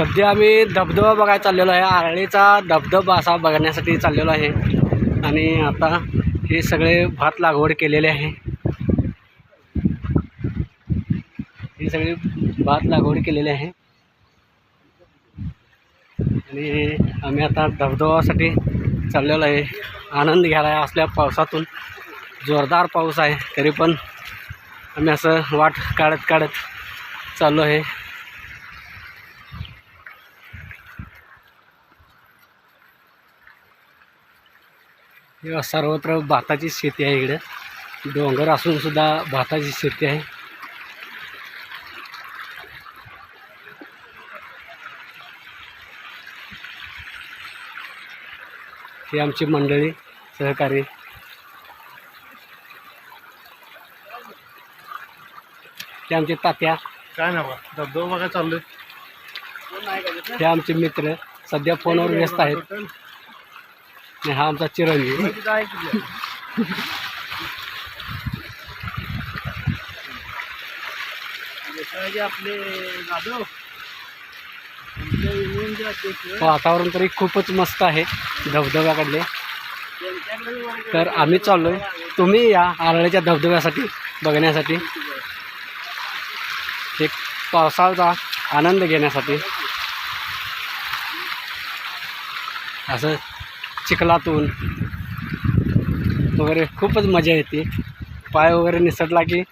सध्या आम्ही धबधबा बघायला चाललेलो आहे. आरळीचा धबधबा असा बघण्यासाठी चाललेलो आहे. आणि आता हे सगळे भात लागवड केलेले आहे. हे सगळे भात लागवड केलेले आहे. आणि आम्ही आता धबधबासाठी चाललेलो आहे. आनंद घ्यायला आहे असल्या पावसातून. जोरदार पाऊस आहे तरी पण आम्ही असं वाट काढत काढत चाललो आहे. हे सर्वत्र भाताची शेती आहे इकडे. डोंगर असून सुद्धा भाताची शेती आहे. ही आमची मंडळी सहकारी. ते आमचे तात्या. काय ना धबधबा बघा चाललोय. हे आमचे मित्र. सध्या फोनवर व्यस्त आहेत. आणि हा आमचा चिरंजीव. आपले जाधव वातावरण तरी खूपच मस्त आहे धबधब्याकडले. तर आम्ही चाललोय. तुम्ही या आरळ्याच्या धबधब्यासाठी बघण्यासाठी. एक पावसाचा आनंद घेण्यासाठी. असं चिखलातून. वगैरे खूपच मजा येते. पाय वगैरे निसटला की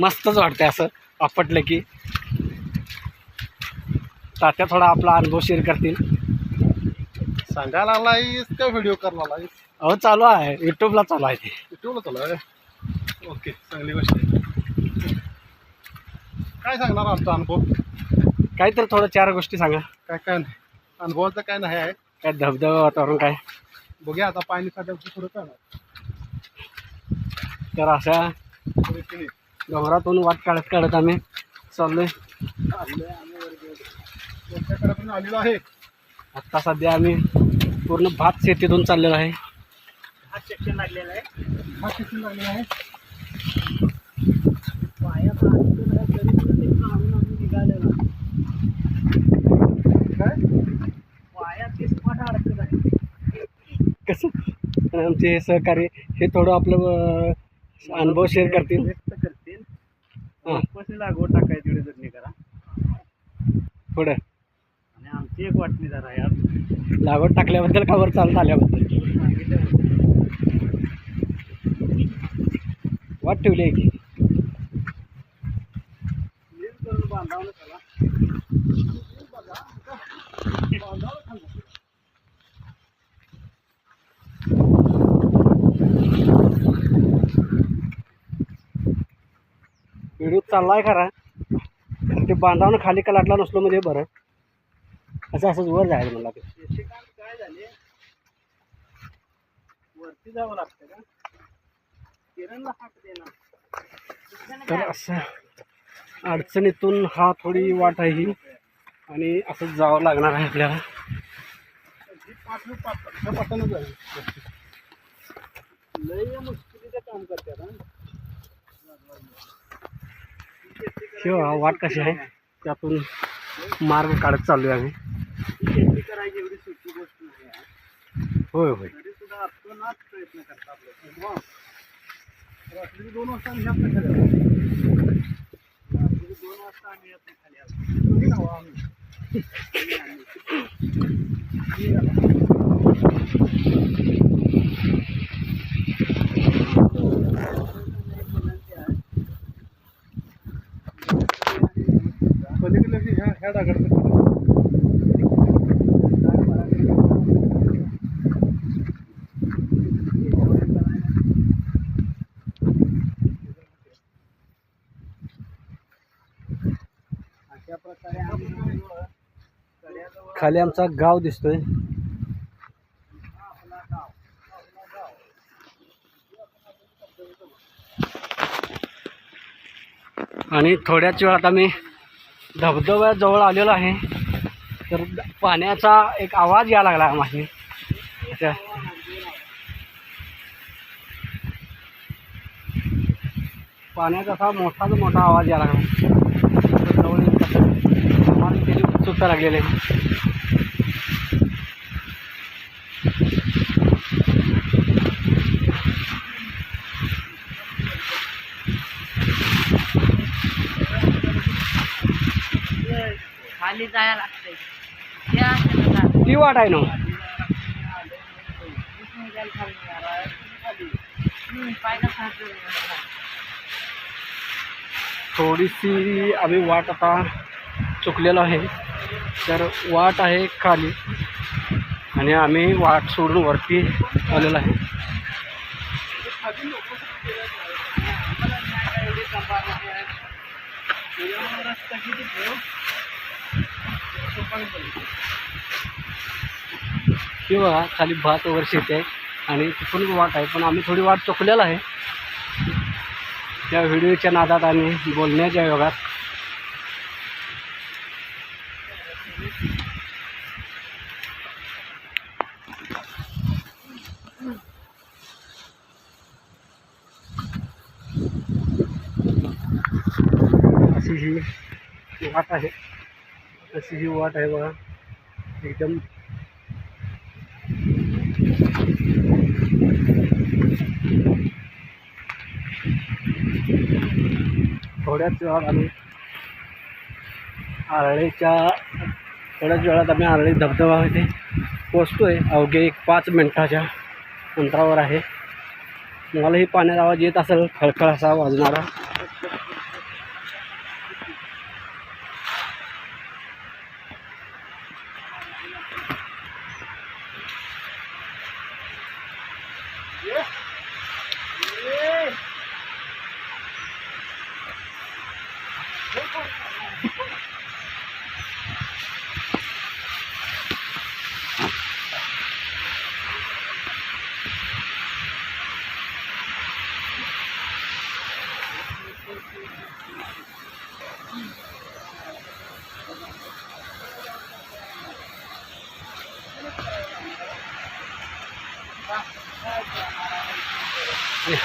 मस्तच वाटते असं आपटलं की. तात्या थोडा आपला अनुभव शेअर करतील. सांगायला लागलायस का व्हिडिओ करायला लागलायस? अहो चालू आहे. यूट्यूबला चालू आहे ते. युट्यूबला चालू आहे? ओके चांगली गोष्ट आहे. काय सांगणार आमचा अनुभव? काहीतरी थोडं चार गोष्टी सांगा. काय काय नाही. अनुभवाचं काय नाही आहे. काय धबधबा वातावरण काय? बघूया आता पाणी साठ्या पुढं काय तर अशा डोंगरातून वाट काढत काढत आम्ही चाललोय. पण आलेलो आहे. आत्ता सध्या आम्ही पूर्ण भात शेतीतून चाललेलो आहे. हा सेक्शन लागलेला आहे. हा सेक्शन लागलेला आहे. काय कसं? आणि आमचे सहकारी हे थोडं आपलं अनुभव शेअर करतील. व्यक्त करतील. हां. लागवड टाकायची एवढी जर्नी करा. पुढं. आणि आमची एक वाटणी जरा यार लागवड टाकल्याबद्दल का वर चालत आल्याबद्दल. वाट ठेवली आहे की? करून बांधावं त्याला चाललाय खरा तर ते बांधावनं खाली कलाटला नसलो म्हणजे बरं असं असंच वर जायचं मला ते काय झाले वरती जावं लागतं का किरणला हात देणार तर असं अडचणीतून हा थोडी वाट आहे ही आणि असंच जावं लागणार आहे आपल्याला लय मुश्किलीचं काम करतात हा किंवा वाट कशी आहे? त्यातून मार्ग काढत नाही आहे. होय होय. आम्ही ह्या. रात्री दोन वाजता आम्ही पलीकडे खाली आमचा गाव दिसतोय. आणि थोड्याच वेळात आम्ही धबधब्याजवळ आलेलो आहे. तर पाण्याचा एक आवाज यायला लागला माझी पाण्याचा असा मोठाच मोठा आवाज यायला लागला. जवळ उत्सुकता लागलेली. आहे खाली जायला लागतंय. या अशानं जा. ती वाट आहे ना? थोडीशी आम्ही वाट आता चुकलेलो आहे. तर वाट आहे खाली. आणि आम्ही वाट सोडून वरती आलेलो आहे. हे बघा खाली भात वगैरे शेती आहे आणि तिथून वाट आहे पण आम्ही थोडी वाट चुकलेला आहे. त्या व्हिडिओच्या नादात आणि बोलण्याच्या योगात. अशी ही वाट आहे. अशी ही वाट आहे बघा. एकदम. थोड्याच वेळात आम्ही आरळीच्या थोड्याच वेळात आम्ही आरळी धबधबा इथे पोचतो आहे अवघे एक पाच मिनटाच्या अंतरावर आहे. मलाही पाण्यात आवाज येत असेल खळखळ असा वाजणारा.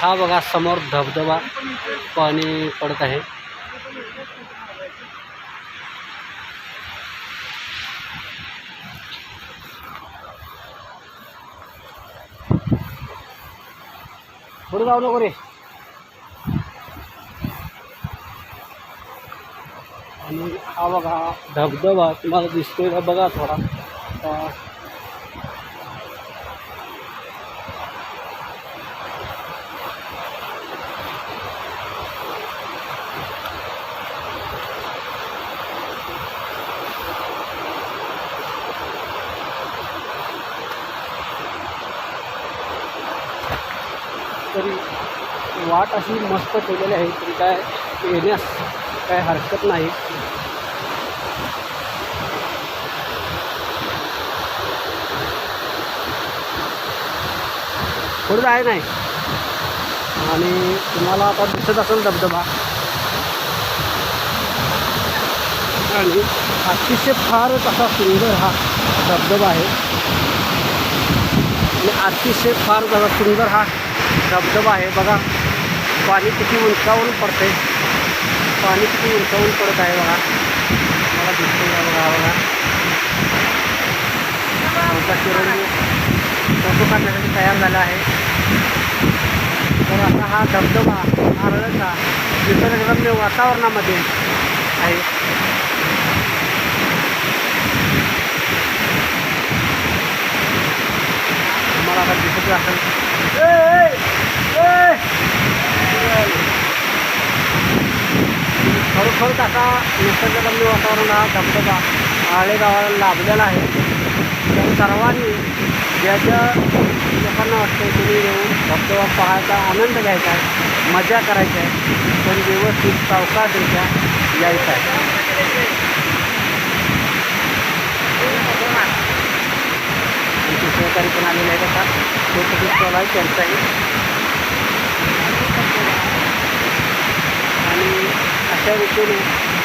हा बघा समोर धबधबा पाणी पडत आहे. पुढे जाऊ नको रे. आणि हा बघा धबधबा तुम्हाला दिसतोय का बघा थोडा आता तरी वाट अशी मस्त केलेली आहे तरी काय येण्यास काय हरकत नाही. पुढे आहे नाही. आणि तुम्हाला आता दिसत असेल धबधबा. आणि अतिशय फारच असा सुंदर हा धबधबा आहे. आणि अतिशय फार जरा सुंदर हा धबधबा आहे. बघा पाणी किती उंचावून पडते पाणी किती उंचावून पडत आहे बघा. मला दिसतो बघा बघा. फोटो काढण्यासाठी तयार झाला आहे. तर असा हा धबधबा नारळाचा निसर्गरम्य वातावरणामध्ये आहे. मला आता दिसत असेल. खरोखर ए, आता निसर्गरम्य वातावरण हा धबधबा आळे गावाला लाभलेला आहे. तर सर्वांनी ज्या ज्या लोकांना वाटतं तुम्ही येऊन धबधबा पाहायचा आनंद घ्यायचा आहे मजा करायची आहे पण व्यवस्थित सावकाशरित्या यायचा आहे. सहकारी पण आलेले आहेत आता तो कधी स्टॉल आहे त्यांचाही आणि अशा रीतीने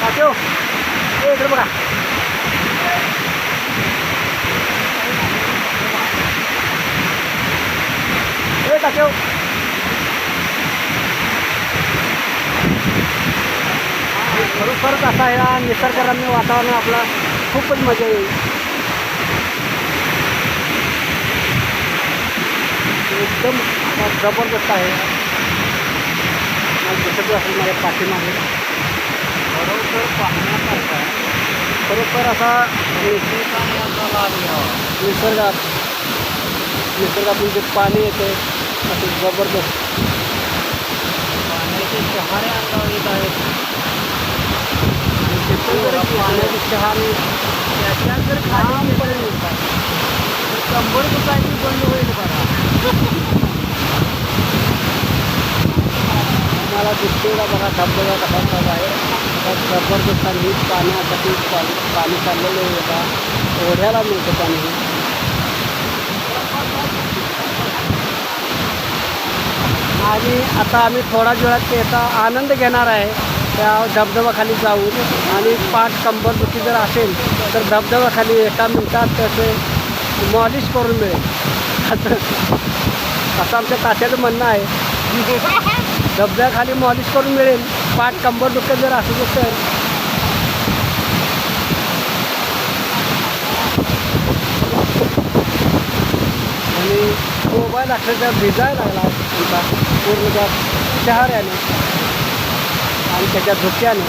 पाठव ए इकडे बघा ए टाकेव खरोखरच असा या निसर्गरम्य वातावरण आपला खूपच मजा येईल एकदम जबरदस्त आहे. मला दिसत असेल माझ्या पाठीमागे खरोखर पाहण्यासारखं आहे. खरोखर असा आणलं. निसर्गात निसर्गातून जे पाणी येते असे ज़बरदस्त पाण्याचे शहारे अंगावर येत आहेत पाण्याची शहाणी त्याच्यात जर खाली गेलं, शंभर दुकानी बंद होईल बघा मला दिसतेला बघा धबधबा कसा आहे आता जबरदस्त आणि पाण्यासाठी पाणी पाणी चाललेलं आहे आता ओढ्याला मिळतं पाणी. आणि आता आम्ही थोड्याच वेळात त्याचा आनंद घेणार आहे. त्या धबधबाखाली जाऊन. आणि पाठ कंबरदुखी जर असेल तर धबधबाखाली एका मिनिटात त्याचे मॉलिश करून मिळेल. असं असं आमच्या तात्याचं म्हणणं आहे. डब्याखाली मॉलिश करून मिळेल. पाठ कंबर दुखत जर असू तर आणि मोबाईल अक्षरशः भिजाय लागला. आमचा पूर्ण त्या शहाऱ्याने आणि त्याच्या धुक्याने.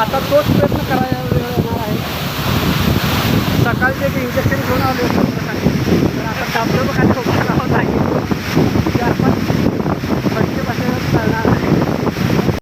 आता तोच प्रयत्न करायला वेळ येणार आहे. सकाळचे एक इंजेक्शन घेऊन आले. आपलं बघा टोपलं लावत आहे ते आपण बसते बसेवर चालणार